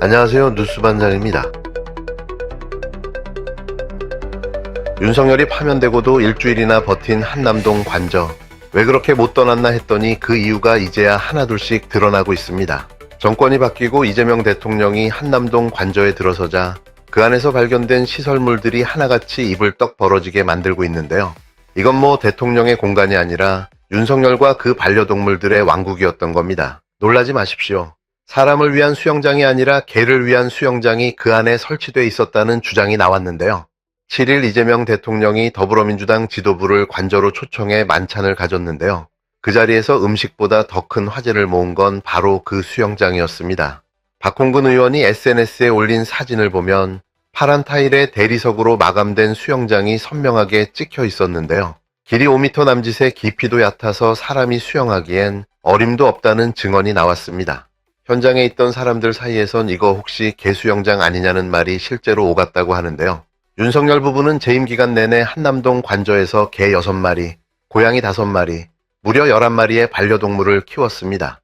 안녕하세요. 뉴스반장입니다. 윤석열이 파면되고도 일주일이나 버틴 한남동 관저. 왜 그렇게 못 떠났나 했더니 그 이유가 이제야 하나둘씩 드러나고 있습니다. 정권이 바뀌고 이재명 대통령이 한남동 관저에 들어서자 그 안에서 발견된 시설물들이 하나같이 입을 떡 벌어지게 만들고 있는데요. 이건 뭐 대통령의 공간이 아니라 윤석열과 그 반려동물들의 왕국이었던 겁니다. 놀라지 마십시오. 사람을 위한 수영장이 아니라 개를 위한 수영장이 그 안에 설치돼 있었다는 주장이 나왔는데요. 7일 이재명 대통령이 더불어민주당 지도부를 관저로 초청해 만찬을 가졌는데요. 그 자리에서 음식보다 더 큰 화제를 모은 건 바로 그 수영장이었습니다. 박홍근 의원이 SNS에 올린 사진을 보면 파란 타일의 대리석으로 마감된 수영장이 선명하게 찍혀 있었는데요. 길이 5m 남짓의 깊이도 얕아서 사람이 수영하기엔 어림도 없다는 증언이 나왔습니다. 현장에 있던 사람들 사이에선 이거 혹시 개수영장 아니냐는 말이 실제로 오갔다고 하는데요. 윤석열 부부는 재임 기간 내내 한남동 관저에서 개 6마리, 고양이 5마리, 무려 11마리의 반려동물을 키웠습니다.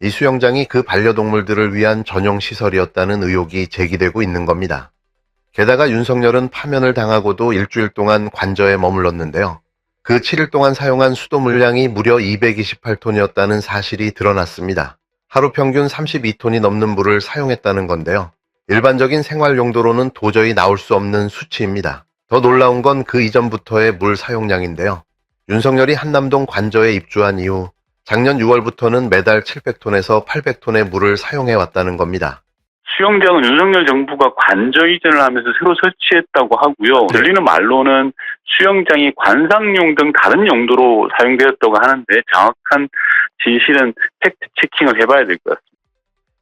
이 수영장이 그 반려동물들을 위한 전용 시설이었다는 의혹이 제기되고 있는 겁니다. 게다가 윤석열은 파면을 당하고도 일주일 동안 관저에 머물렀는데요. 그 7일 동안 사용한 수도 물량이 무려 228톤이었다는 사실이 드러났습니다. 하루 평균 32톤이 넘는 물을 사용했다는 건데요. 일반적인 생활 용도로는 도저히 나올 수 없는 수치입니다. 더 놀라운 건 그 이전부터의 물 사용량인데요. 윤석열이 한남동 관저에 입주한 이후 작년 6월부터는 매달 700톤에서 800톤의 물을 사용해 왔다는 겁니다. 수영장은 윤석열 정부가 관저 이전을 하면서 새로 설치했다고 하고요. 네. 들리는 말로는 수영장이 관상용 등 다른 용도로 사용되었다고 하는데 정확한 진실은 팩트 체킹을 해봐야 될 것 같습니다.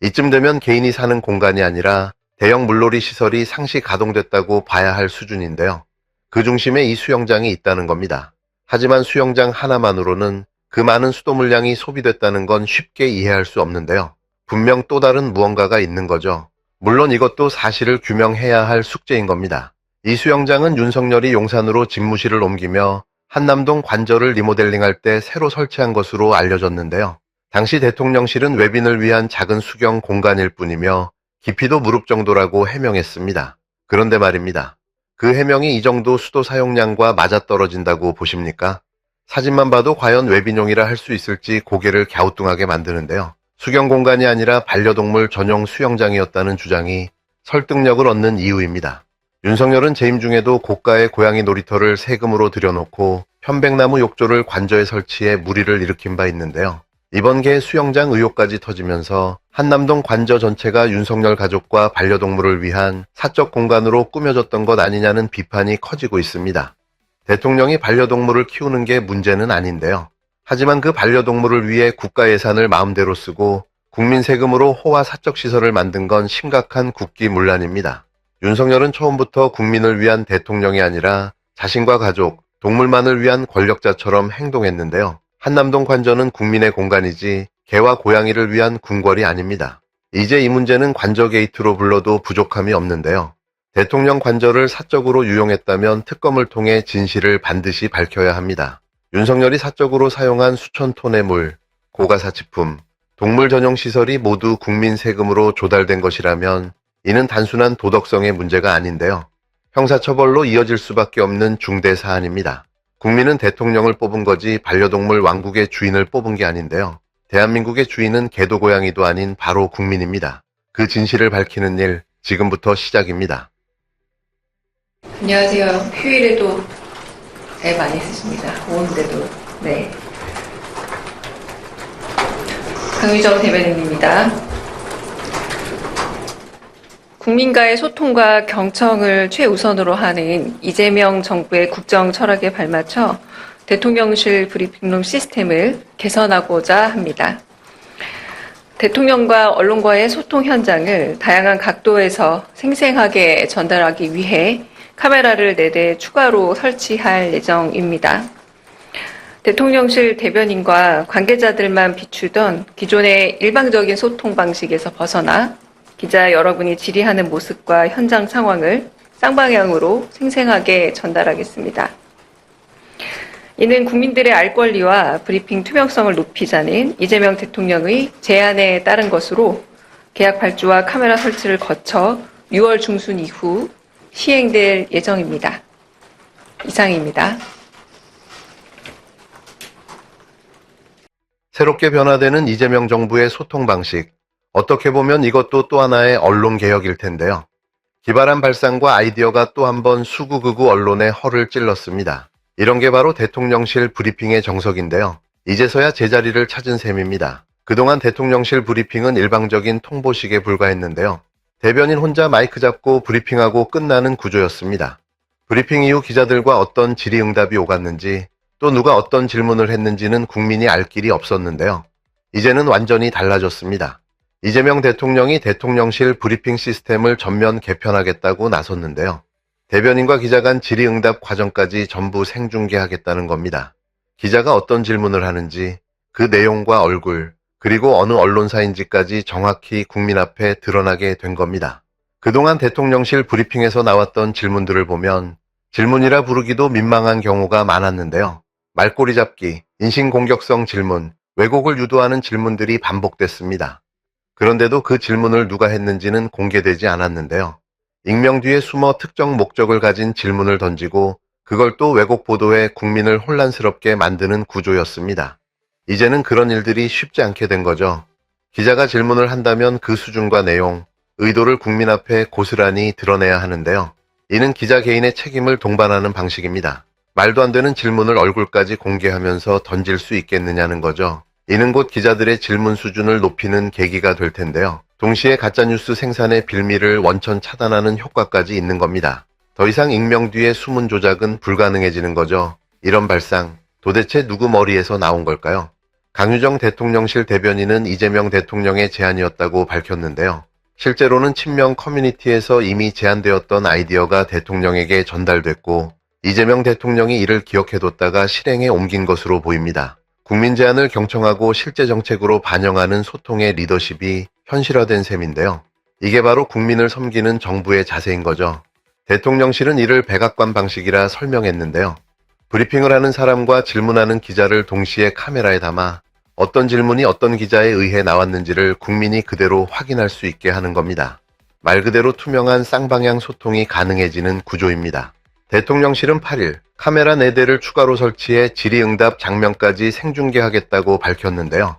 이쯤 되면 개인이 사는 공간이 아니라 대형 물놀이 시설이 상시 가동됐다고 봐야 할 수준인데요. 그 중심에 이 수영장이 있다는 겁니다. 하지만 수영장 하나만으로는 그 많은 수도 물량이 소비됐다는 건 쉽게 이해할 수 없는데요. 분명 또 다른 무언가가 있는 거죠. 물론 이것도 사실을 규명해야 할 숙제인 겁니다. 이 수영장은 윤석열이 용산으로 집무실을 옮기며 한남동 관저를 리모델링할 때 새로 설치한 것으로 알려졌는데요. 당시 대통령실은 외빈을 위한 작은 수경 공간일 뿐이며 깊이도 무릎 정도라고 해명했습니다. 그런데 말입니다. 그 해명이 이 정도 수도 사용량과 맞아떨어진다고 보십니까? 사진만 봐도 과연 외빈용이라 할 수 있을지 고개를 갸우뚱하게 만드는데요. 수경 공간이 아니라 반려동물 전용 수영장이었다는 주장이 설득력을 얻는 이유입니다. 윤석열은 재임 중에도 고가의 고양이 놀이터를 세금으로 들여놓고 편백나무 욕조를 관저에 설치해 무리를 일으킨 바 있는데요. 이번 개 수영장 의혹까지 터지면서 한남동 관저 전체가 윤석열 가족과 반려동물을 위한 사적 공간으로 꾸며졌던 것 아니냐는 비판이 커지고 있습니다. 대통령이 반려동물을 키우는 게 문제는 아닌데요. 하지만 그 반려동물을 위해 국가 예산을 마음대로 쓰고 국민 세금으로 호화 사적 시설을 만든 건 심각한 국기문란입니다. 윤석열은 처음부터 국민을 위한 대통령이 아니라 자신과 가족, 동물만을 위한 권력자처럼 행동했는데요. 한남동 관저는 국민의 공간이지 개와 고양이를 위한 궁궐이 아닙니다. 이제 이 문제는 관저 게이트로 불러도 부족함이 없는데요. 대통령 관저를 사적으로 유용했다면 특검을 통해 진실을 반드시 밝혀야 합니다. 윤석열이 사적으로 사용한 수천 톤의 물, 고가사치품, 동물 전용 시설이 모두 국민 세금으로 조달된 것이라면 이는 단순한 도덕성의 문제가 아닌데요. 형사처벌로 이어질 수밖에 없는 중대 사안입니다. 국민은 대통령을 뽑은 거지 반려동물 왕국의 주인을 뽑은 게 아닌데요. 대한민국의 주인은 개도 고양이도 아닌 바로 국민입니다. 그 진실을 밝히는 일 지금부터 시작입니다. 안녕하세요. 휴일에도 애 많이 쓰십니다. 오는데도. 네. 강유정 대변인입니다. 국민과의 소통과 경청을 최우선으로 하는 이재명 정부의 국정 철학에 발맞춰 대통령실 브리핑룸 시스템을 개선하고자 합니다. 대통령과 언론과의 소통 현장을 다양한 각도에서 생생하게 전달하기 위해 카메라를 4대 추가로 설치할 예정입니다. 대통령실 대변인과 관계자들만 비추던 기존의 일방적인 소통 방식에서 벗어나 기자 여러분이 질의하는 모습과 현장 상황을 쌍방향으로 생생하게 전달하겠습니다. 이는 국민들의 알 권리와 브리핑 투명성을 높이자는 이재명 대통령의 제안에 따른 것으로 계약 발주와 카메라 설치를 거쳐 6월 중순 이후 시행될 예정입니다. 이상입니다. 새롭게 변화되는 이재명 정부의 소통 방식. 어떻게 보면 이것도 또 하나의 언론 개혁일 텐데요. 기발한 발상과 아이디어가 또 한 번 수구극우 언론의 허를 찔렀습니다. 이런 게 바로 대통령실 브리핑의 정석인데요. 이제서야 제자리를 찾은 셈입니다. 그동안 대통령실 브리핑은 일방적인 통보식에 불과했는데요. 대변인 혼자 마이크 잡고 브리핑하고 끝나는 구조였습니다. 브리핑 이후 기자들과 어떤 질의응답이 오갔는지 또 누가 어떤 질문을 했는지는 국민이 알 길이 없었는데요. 이제는 완전히 달라졌습니다. 이재명 대통령이 대통령실 브리핑 시스템을 전면 개편하겠다고 나섰는데요. 대변인과 기자 간 질의응답 과정까지 전부 생중계하겠다는 겁니다. 기자가 어떤 질문을 하는지 그 내용과 얼굴 그리고 어느 언론사인지까지 정확히 국민 앞에 드러나게 된 겁니다. 그동안 대통령실 브리핑에서 나왔던 질문들을 보면 질문이라 부르기도 민망한 경우가 많았는데요. 말꼬리 잡기, 인신공격성 질문, 왜곡을 유도하는 질문들이 반복됐습니다. 그런데도 그 질문을 누가 했는지는 공개되지 않았는데요. 익명 뒤에 숨어 특정 목적을 가진 질문을 던지고 그걸 또 왜곡 보도해 국민을 혼란스럽게 만드는 구조였습니다. 이제는 그런 일들이 쉽지 않게 된 거죠. 기자가 질문을 한다면 그 수준과 내용, 의도를 국민 앞에 고스란히 드러내야 하는데요. 이는 기자 개인의 책임을 동반하는 방식입니다. 말도 안 되는 질문을 얼굴까지 공개하면서 던질 수 있겠느냐는 거죠. 이는 곧 기자들의 질문 수준을 높이는 계기가 될 텐데요. 동시에 가짜뉴스 생산의 빌미를 원천 차단하는 효과까지 있는 겁니다. 더 이상 익명 뒤에 숨은 조작은 불가능해지는 거죠. 이런 발상, 도대체 누구 머리에서 나온 걸까요? 강유정 대통령실 대변인은 이재명 대통령의 제안이었다고 밝혔는데요. 실제로는 친명 커뮤니티에서 이미 제안되었던 아이디어가 대통령에게 전달됐고 이재명 대통령이 이를 기억해뒀다가 실행에 옮긴 것으로 보입니다. 국민 제안을 경청하고 실제 정책으로 반영하는 소통의 리더십이 현실화된 셈인데요. 이게 바로 국민을 섬기는 정부의 자세인 거죠. 대통령실은 이를 백악관 방식이라 설명했는데요. 브리핑을 하는 사람과 질문하는 기자를 동시에 카메라에 담아 어떤 질문이 어떤 기자에 의해 나왔는지를 국민이 그대로 확인할 수 있게 하는 겁니다. 말 그대로 투명한 쌍방향 소통이 가능해지는 구조입니다. 대통령실은 8일 카메라 4대를 추가로 설치해 질의응답 장면까지 생중계하겠다고 밝혔는데요.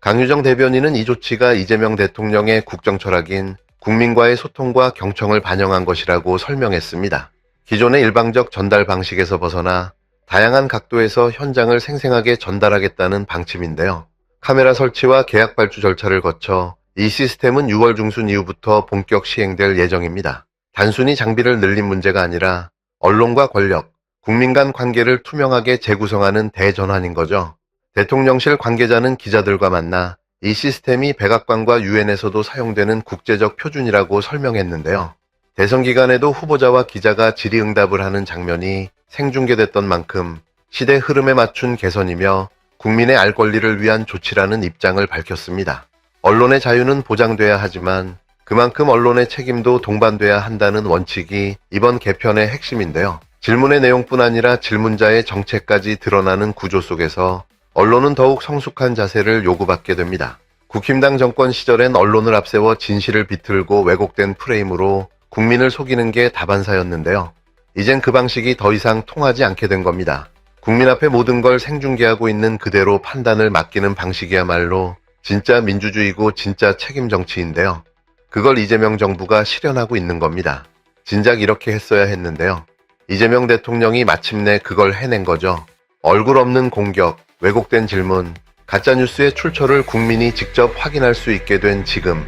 강유정 대변인은 이 조치가 이재명 대통령의 국정 철학인 국민과의 소통과 경청을 반영한 것이라고 설명했습니다. 기존의 일방적 전달 방식에서 벗어나 다양한 각도에서 현장을 생생하게 전달하겠다는 방침인데요. 카메라 설치와 계약 발주 절차를 거쳐 이 시스템은 6월 중순 이후부터 본격 시행될 예정입니다. 단순히 장비를 늘린 문제가 아니라 언론과 권력, 국민 간 관계를 투명하게 재구성하는 대전환인 거죠. 대통령실 관계자는 기자들과 만나 이 시스템이 백악관과 유엔에서도 사용되는 국제적 표준이라고 설명했는데요. 대선 기간에도 후보자와 기자가 질의응답을 하는 장면이 생중계됐던 만큼 시대 흐름에 맞춘 개선이며 국민의 알 권리를 위한 조치라는 입장을 밝혔습니다. 언론의 자유는 보장돼야 하지만 그만큼 언론의 책임도 동반돼야 한다는 원칙이 이번 개편의 핵심인데요. 질문의 내용뿐 아니라 질문자의 정체까지 드러나는 구조 속에서 언론은 더욱 성숙한 자세를 요구받게 됩니다. 국힘당 정권 시절엔 언론을 앞세워 진실을 비틀고 왜곡된 프레임으로 국민을 속이는 게 다반사였는데요. 이젠 그 방식이 더 이상 통하지 않게 된 겁니다. 국민 앞에 모든 걸 생중계하고 있는 그대로 판단을 맡기는 방식이야말로 진짜 민주주의고 진짜 책임 정치인데요. 그걸 이재명 정부가 실현하고 있는 겁니다. 진작 이렇게 했어야 했는데요. 이재명 대통령이 마침내 그걸 해낸 거죠. 얼굴 없는 공격, 왜곡된 질문, 가짜뉴스의 출처를 국민이 직접 확인할 수 있게 된 지금,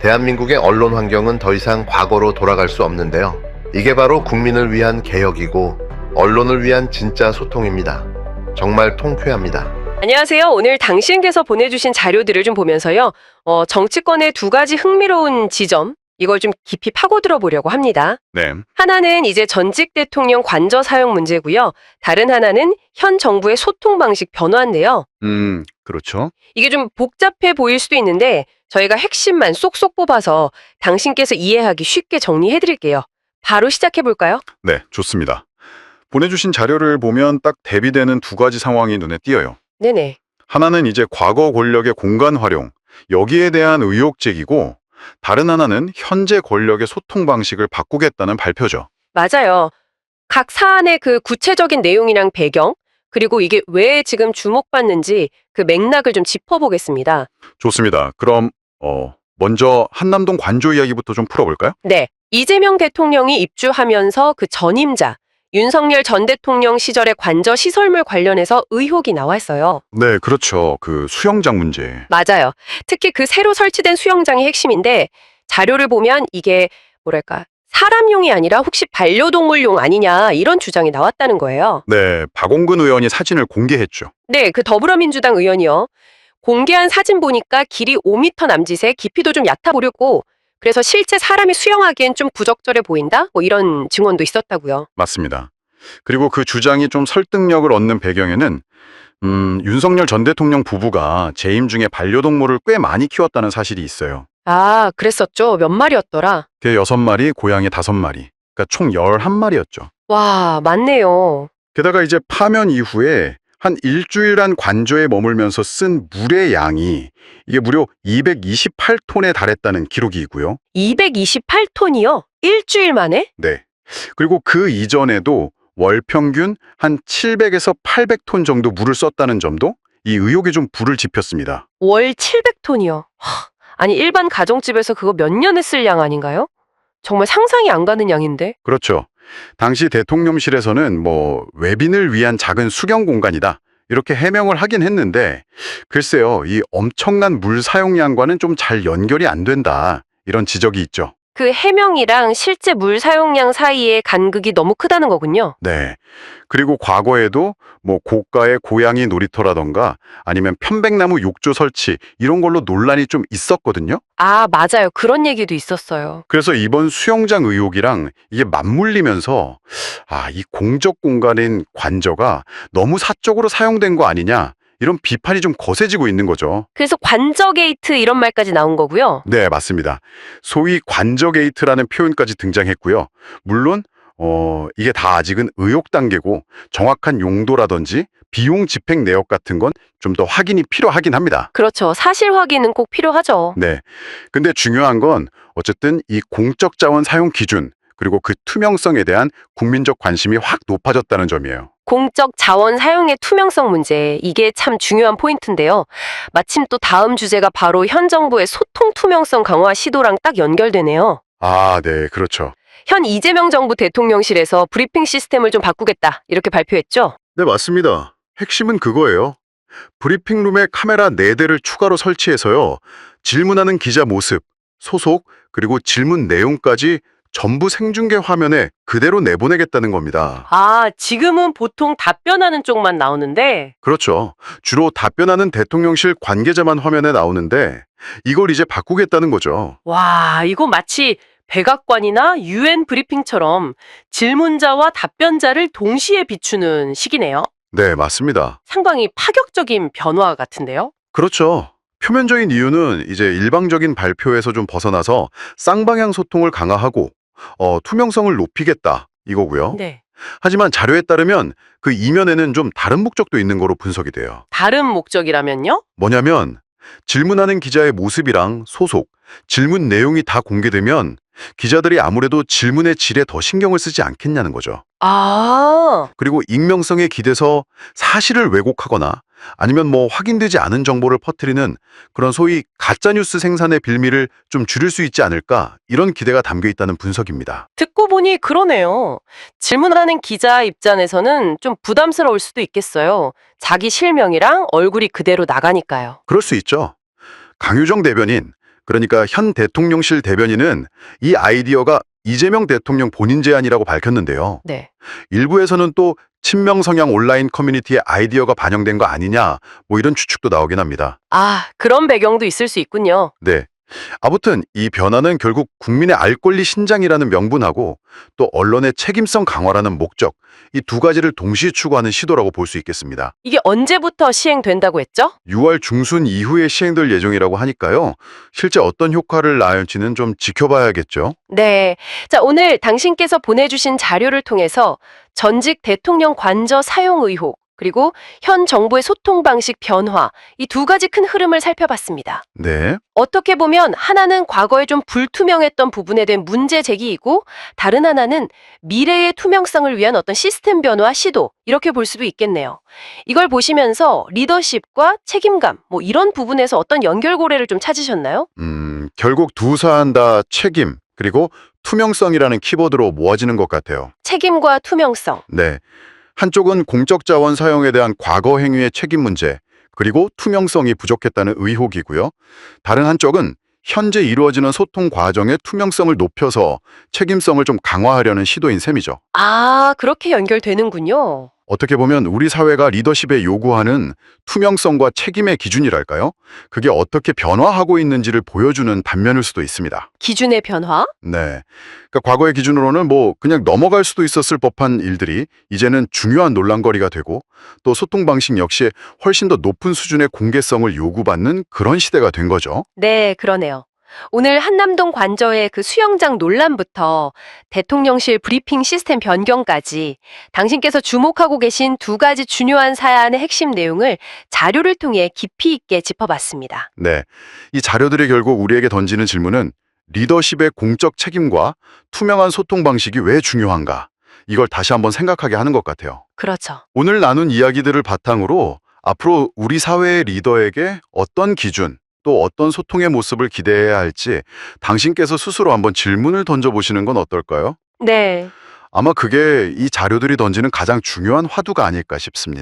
대한민국의 언론 환경은 더 이상 과거로 돌아갈 수 없는데요. 이게 바로 국민을 위한 개혁이고, 언론을 위한 진짜 소통입니다. 정말 통쾌합니다. 안녕하세요. 오늘 당신께서 보내주신 자료들을 좀 보면서요. 어, 정치권의 두 가지 흥미로운 지점, 이걸 좀 깊이 파고들어 보려고 합니다. 네. 하나는 이제 전직 대통령 관저 사용 문제고요. 다른 하나는 현 정부의 소통 방식 변화인데요. 음, 그렇죠. 이게 좀 복잡해 보일 수도 있는데 저희가 핵심만 쏙쏙 뽑아서 당신께서 이해하기 쉽게 정리해 드릴게요. 바로 시작해 볼까요? 네, 좋습니다. 보내주신 자료를 보면 딱 대비되는 두 가지 상황이 눈에 띄어요. 네네. 하나는 이제 과거 권력의 공간 활용, 여기에 대한 의혹 제기고, 다른 하나는 현재 권력의 소통 방식을 바꾸겠다는 발표죠. 맞아요. 각 사안의 그 구체적인 내용이랑 배경, 그리고 이게 왜 지금 주목받는지 그 맥락을 좀 짚어보겠습니다. 좋습니다. 그럼 어, 먼저 한남동 관조 이야기부터 좀 풀어볼까요? 네. 이재명 대통령이 입주하면서 그 전임자, 윤석열 전 대통령 시절의 관저 시설물 관련해서 의혹이 나왔어요. 네, 그렇죠. 그 수영장 문제. 맞아요. 특히 그 새로 설치된 수영장이 핵심인데 자료를 보면 이게 뭐랄까 사람용이 아니라 혹시 반려동물용 아니냐 이런 주장이 나왔다는 거예요. 네, 박홍근 의원이 사진을 공개했죠. 네, 그 더불어민주당 의원이요. 공개한 사진 보니까 길이 5m 남짓에 깊이도 좀 얕아 보였고 그래서 실제 사람이 수영하기엔 좀 부적절해 보인다? 뭐 이런 증언도 있었다고요. 맞습니다. 그리고 그 주장이 좀 설득력을 얻는 배경에는 음, 윤석열 전 대통령 부부가 재임 중에 반려동물을 꽤 많이 키웠다는 사실이 있어요. 아, 그랬었죠. 몇 마리였더라. 개 6마리, 고양이 5마리. 그러니까 총 11마리였죠. 와, 맞네요. 게다가 이제 파면 이후에 한 일주일간 관저에 머물면서 쓴 물의 양이 이게 무려 228톤에 달했다는 기록이 있고요. 228톤이요? 일주일 만에? 네. 그리고 그 이전에도 월 평균 한 700에서 800톤 정도 물을 썼다는 점도 이 의혹에 좀 불을 지폈습니다. 월 700톤이요. 아니, 일반 가정집에서 그거 몇 년에 쓸 양 아닌가요? 정말 상상이 안 가는 양인데. 그렇죠. 당시 대통령실에서는 뭐 외빈을 위한 작은 수경 공간이다. 이렇게 해명을 하긴 했는데 글쎄요. 이 엄청난 물 사용량과는 좀 잘 연결이 안 된다. 이런 지적이 있죠. 그 해명이랑 실제 물 사용량 사이의 간극이 너무 크다는 거군요. 네. 그리고 과거에도 뭐 고가의 고양이 놀이터라던가 아니면 편백나무 욕조 설치 이런 걸로 논란이 좀 있었거든요. 아, 맞아요. 그런 얘기도 있었어요. 그래서 이번 수영장 의혹이랑 이게 맞물리면서 아, 이 공적 공간인 관저가 너무 사적으로 사용된 거 아니냐 이런 비판이 좀 거세지고 있는 거죠. 그래서 관저 게이트 이런 말까지 나온 거고요. 네, 맞습니다. 소위 관저 게이트라는 표현까지 등장했고요. 물론 어, 이게 다 아직은 의혹 단계고 정확한 용도라든지 비용 집행 내역 같은 건 좀 더 확인이 필요하긴 합니다. 그렇죠. 사실 확인은 꼭 필요하죠. 네. 근데 중요한 건 어쨌든 이 공적 자원 사용 기준 그리고 그 투명성에 대한 국민적 관심이 확 높아졌다는 점이에요. 공적 자원 사용의 투명성 문제, 이게 참 중요한 포인트인데요. 마침 또 다음 주제가 바로 현 정부의 소통 투명성 강화 시도랑 딱 연결되네요. 아, 네, 그렇죠. 현 이재명 정부 대통령실에서 브리핑 시스템을 좀 바꾸겠다, 이렇게 발표했죠. 네, 맞습니다. 핵심은 그거예요. 브리핑룸에 카메라 4대를 추가로 설치해서요. 질문하는 기자 모습, 소속, 그리고 질문 내용까지 전부 생중계 화면에 그대로 내보내겠다는 겁니다. 아, 지금은 보통 답변하는 쪽만 나오는데, 그렇죠. 주로 답변하는 대통령실 관계자만 화면에 나오는데 이걸 이제 바꾸겠다는 거죠. 와, 이거 마치 백악관이나 유엔 브리핑처럼 질문자와 답변자를 동시에 비추는 식이네요. 네, 맞습니다. 상당히 파격적인 변화 같은데요. 그렇죠. 표면적인 이유는 이제 일방적인 발표에서 좀 벗어나서 쌍방향 소통을 강화하고 어, 투명성을 높이겠다 이거고요. 네. 하지만 자료에 따르면 그 이면에는 좀 다른 목적도 있는 거로 분석이 돼요. 다른 목적이라면요? 뭐냐면 질문하는 기자의 모습이랑 소속, 질문 내용이 다 공개되면 기자들이 아무래도 질문의 질에 더 신경을 쓰지 않겠냐는 거죠. 아, 그리고 익명성에 기대서 사실을 왜곡하거나 아니면 뭐 확인되지 않은 정보를 퍼뜨리는 그런 소위 가짜뉴스 생산의 빌미를 좀 줄일 수 있지 않을까 이런 기대가 담겨 있다는 분석입니다. 듣고 보니 그러네요. 질문하는 기자 입장에서는 좀 부담스러울 수도 있겠어요. 자기 실명이랑 얼굴이 그대로 나가니까요. 그럴 수 있죠. 강유정 대변인, 그러니까 현 대통령실 대변인은 이 아이디어가 이재명 대통령 본인 제안이라고 밝혔는데요. 네. 일부에서는 또 친명 성향 온라인 커뮤니티의 아이디어가 반영된 거 아니냐 뭐 이런 추측도 나오긴 합니다. 아, 그런 배경도 있을 수 있군요. 네. 아무튼 이 변화는 결국 국민의 알 권리 신장이라는 명분하고 또 언론의 책임성 강화라는 목적, 이 두 가지를 동시에 추구하는 시도라고 볼 수 있겠습니다. 이게 언제부터 시행된다고 했죠? 6월 중순 이후에 시행될 예정이라고 하니까요. 실제 어떤 효과를 낳을지는 좀 지켜봐야겠죠. 네. 자, 오늘 당신께서 보내주신 자료를 통해서 전직 대통령 관저 사용 의혹, 그리고 현 정부의 소통 방식 변화, 이 두 가지 큰 흐름을 살펴봤습니다. 네. 어떻게 보면 하나는 과거에 좀 불투명했던 부분에 대한 문제 제기이고 다른 하나는 미래의 투명성을 위한 어떤 시스템 변화 시도 이렇게 볼 수도 있겠네요. 이걸 보시면서 리더십과 책임감 뭐 이런 부분에서 어떤 연결고리를 좀 찾으셨나요? 음, 결국 두 사안 다 책임, 그리고 투명성이라는 키워드로 모아지는 것 같아요. 책임과 투명성. 네. 한쪽은 공적 자원 사용에 대한 과거 행위의 책임 문제, 그리고 투명성이 부족했다는 의혹이고요. 다른 한쪽은 현재 이루어지는 소통 과정의 투명성을 높여서 책임성을 좀 강화하려는 시도인 셈이죠. 아, 그렇게 연결되는군요. 어떻게 보면 우리 사회가 리더십에 요구하는 투명성과 책임의 기준이랄까요? 그게 어떻게 변화하고 있는지를 보여주는 단면일 수도 있습니다. 기준의 변화? 네. 그러니까 과거의 기준으로는 뭐 그냥 넘어갈 수도 있었을 법한 일들이 이제는 중요한 논란거리가 되고 또 소통 방식 역시 훨씬 더 높은 수준의 공개성을 요구받는 그런 시대가 된 거죠. 네, 그러네요. 오늘 한남동 관저의 그 수영장 논란부터 대통령실 브리핑 시스템 변경까지 당신께서 주목하고 계신 두 가지 중요한 사안의 핵심 내용을 자료를 통해 깊이 있게 짚어봤습니다. 네. 이 자료들이 결국 우리에게 던지는 질문은 리더십의 공적 책임과 투명한 소통 방식이 왜 중요한가? 이걸 다시 한번 생각하게 하는 것 같아요. 그렇죠. 오늘 나눈 이야기들을 바탕으로 앞으로 우리 사회의 리더에게 어떤 기준, 또 어떤 소통의 모습을 기대해야 할지 당신께서 스스로 한번 질문을 던져보시는 건 어떨까요? 네. 아마 그게 이 자료들이 던지는 가장 중요한 화두가 아닐까 싶습니다.